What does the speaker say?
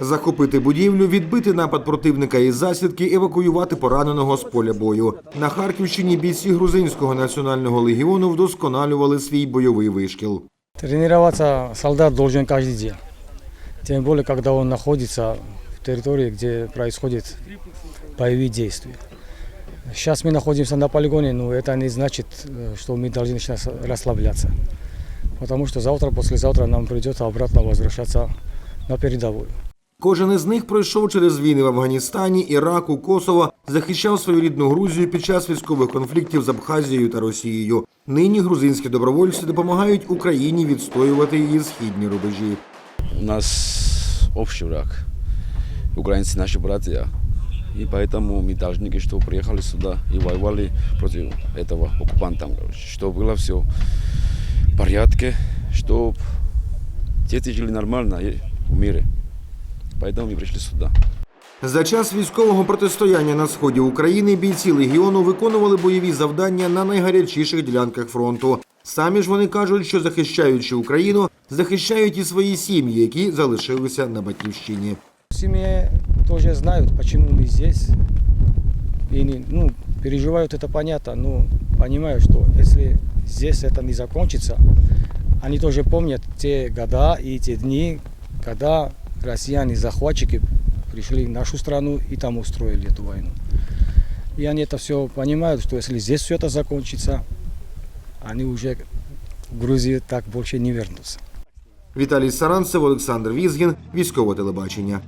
захопити будівлю, відбити напад противника із засідки, евакуювати пораненого з поля бою. На Харківщині бійці грузинського національного легіону вдосконалювали свій бойовий вишкіл. Тренироваться солдат должен каждый день. Тем более, когда он находится в территории, где происходят боевые действия. Сейчас мы находимся на полигоне, но это не значит, э, что мы должны сейчас расслабляться. Потому что завтра, послезавтра нам придется обратно возвращаться на передовую. Кожен із них пройшов через війни в Афганістані, Іраку, Косово, захищав свою рідну Грузію під час військових конфліктів з Абхазією та Росією. Нині грузинські добровольці допомагають Україні відстоювати її східні рубежі. У нас общий враг. Украинцы наши братья. И поэтому мы должны, что приехали сюда и воевали против этого оккупанта. Чтобы было все в порядке, чтобы дети жили нормально и в мире. Поэтому мы пришли сюда. За час військового протистояння на сході України бійці легіону виконували бойові завдання на найгарячіших ділянках фронту. Самі ж вони кажуть, що захищаючи Україну, захищають і свої сім'ї, які залишилися на батьківщині. В семье тоже знают, почему мы здесь. И не- ну, переживают это понятно, но понимают, что если здесь это не закончится, они тоже помнят те года и те дни, когда россияне-захватчики пришли в нашу страну и там устроили эту войну. И они это все понимают, что если здесь все это закончится, они уже в Грузию так больше не вернутся. Віталій Саранцев, Олександр Візгін, військове телебачення.